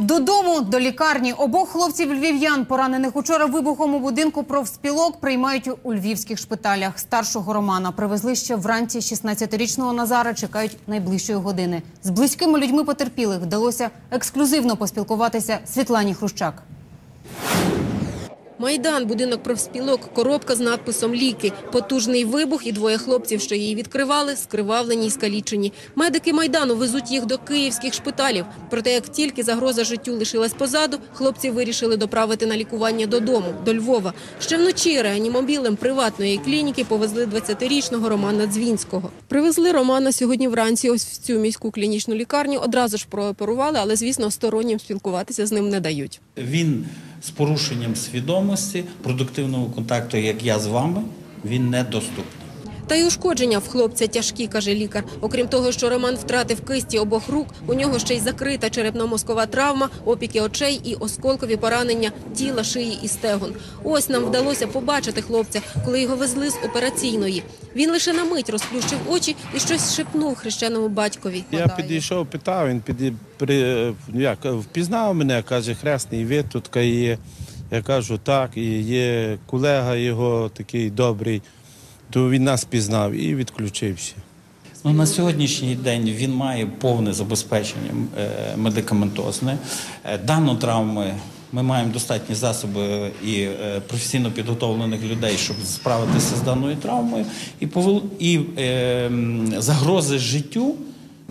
Додому до лікарні обох хлопців львів'ян, поранених учора вибухом у будинку профспілок, приймають у львівських шпиталях. Старшого Романа привезли ще вранці. 16-річного Назара чекають найближчої години. З близькими людьми потерпілих вдалося ексклюзивно поспілкуватися Світлані Хрущак. Майдан, будинок профспілок, коробка з надписом «Ліки». Потужний вибух і двоє хлопців, що її відкривали, скривавлені й скалічені. Медики Майдану везуть їх до київських шпиталів. Проте, як тільки загроза життю лишилась позаду, хлопці вирішили доправити на лікування додому, до Львова. Ще вночі реанімобілем приватної клініки повезли 20-річного Романа Дзвінського. Привезли Романа сьогодні вранці ось в цю міську клінічну лікарню. Одразу ж прооперували, але, звісно, стороннім спілкуватися з ним не дають. Він з порушенням свідомості, продуктивного контакту, як я з вами, він недоступний. Та й ушкодження в хлопця тяжкі, каже лікар. Окрім того, що Роман втратив кисті обох рук, у нього ще й закрита черепно-мозкова травма, опіки очей і осколкові поранення тіла, шиї і стегон. Ось нам вдалося побачити хлопця, коли його везли з операційної. Він лише на мить розплющив очі і щось шепнув хрещеному батькові. Я підійшов, питав, він піді, при, як, впізнав мене, каже, хресний ви тут є. Я кажу, так, і є колега його такий добрий, то він нас пізнав і відключився. Ну, на сьогоднішній день він має повне забезпечення е, медикаментозне. Е, Дану травми ми маємо достатні засоби і е, професійно підготовлених людей, щоб справитися з даною травмою. І, і загрози життю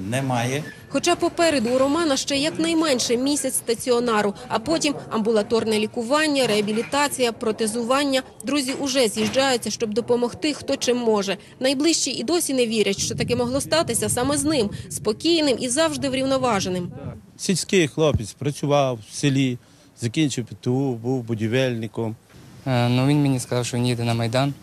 немає. Хоча попереду у Романа ще якнайменше місяць стаціонару, а потім амбулаторне лікування, реабілітація, протезування. Друзі уже з'їжджаються, щоб допомогти, хто чим може. Найближчі і досі не вірять, що таке могло статися саме з ним, спокійним і завжди врівноваженим. Сільський хлопець працював в селі, закінчив ПТУ, був будівельником. Е, Ну, він мені сказав, що він їде на Майдан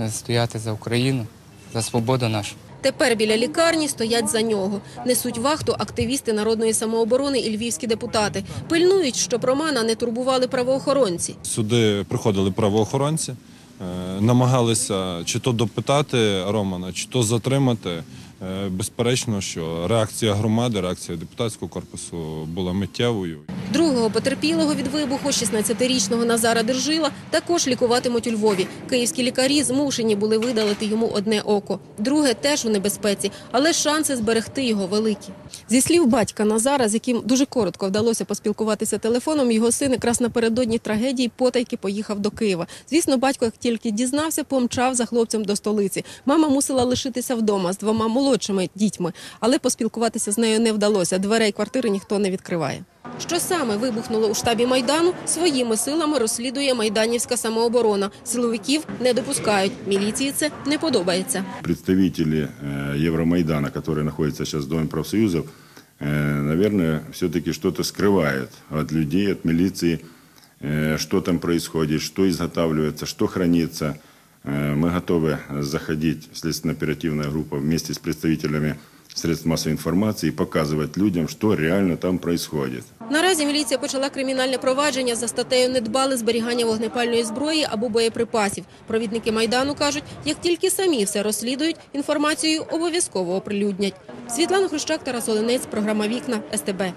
е, стояти за Україну, за свободу нашу. Тепер біля лікарні стоять за нього. Несуть вахту активісти народної самооборони і львівські депутати. Пильнують, щоб Романа не турбували правоохоронці. Сюди приходили правоохоронці, е, намагалися чи то допитати Романа, чи то затримати. Е, Безперечно, що реакція громади, реакція депутатського корпусу була миттєвою. Другого потерпілого від вибуху, 16-річного Назара Держила, також лікуватимуть у Львові. Київські лікарі змушені були видалити йому одне око. Друге теж у небезпеці, але шанси зберегти його великі. Зі слів батька Назара, з яким дуже коротко вдалося поспілкуватися телефоном, його син якраз напередодні трагедії потайки поїхав до Києва. Звісно, батько, як тільки дізнався, помчав за хлопцем до столиці. Мама мусила лишитися вдома з двома молодшими дітьми, але поспілкуватися з нею не вдалося. Дверей квартири ніхто не відкриває. Що саме вибухнуло у штабі Майдану, своїми силами розслідує майданівська самооборона. Силовиків не допускають. Міліції це не подобається. представители э, Евромайдана, которые находятся сейчас в Доме профсоюзов, э, наверное, все-таки что-то скрывают от людей, от милиции, э, что там происходит, что изготавливается, что хранится. Э, Мы готовы заходить, следственно-оперативная группа, вместе с представителями средств массовой информации и показывать людям, что реально там происходит. Наразі міліція почала кримінальне провадження за статтею недбале зберігання вогнепальної зброї або боєприпасів. Провідники майдану кажуть, як тільки самі все розслідують, інформацію обов'язково оприлюднять. Світлана Хрущак, Тарас Оленець, програма Вікна СТБ.